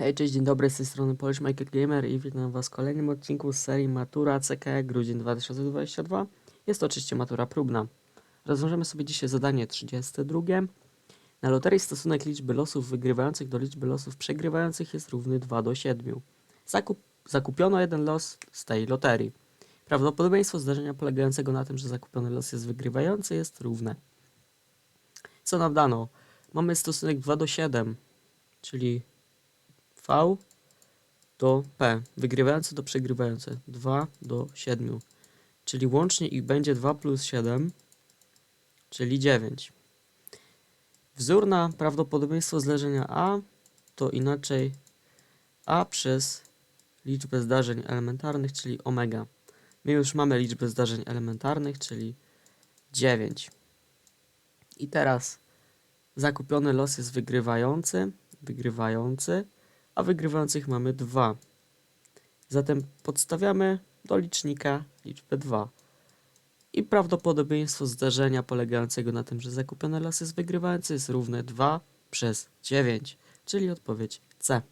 Hej, cześć, dzień dobry, z tej strony Polish Michael Gamer i witam was w kolejnym odcinku z serii Matura CK grudzień 2022. Jest to oczywiście matura próbna. Rozwiążemy sobie dzisiaj zadanie 32. Na loterii stosunek liczby losów wygrywających do liczby losów przegrywających jest równy 2 do 7. Zakup, zakupiono jeden los z tej loterii. Prawdopodobieństwo zdarzenia polegającego na tym, że zakupiony los jest wygrywający jest równe. Co nam dano? Mamy stosunek 2 do 7, czyli V do P. Wygrywający do przegrywający. 2 do 7. Czyli łącznie ich będzie 2 plus 7, czyli 9. Wzór na prawdopodobieństwo zdarzenia A to inaczej A przez liczbę zdarzeń elementarnych, czyli omega. My już mamy liczbę zdarzeń elementarnych, czyli 9. I teraz zakupiony los jest wygrywający, wygrywający, a wygrywających mamy 2. Zatem podstawiamy do licznika liczbę 2. I prawdopodobieństwo zdarzenia polegającego na tym, że zakupiony los jest wygrywający jest równe 2 przez 9, czyli odpowiedź C.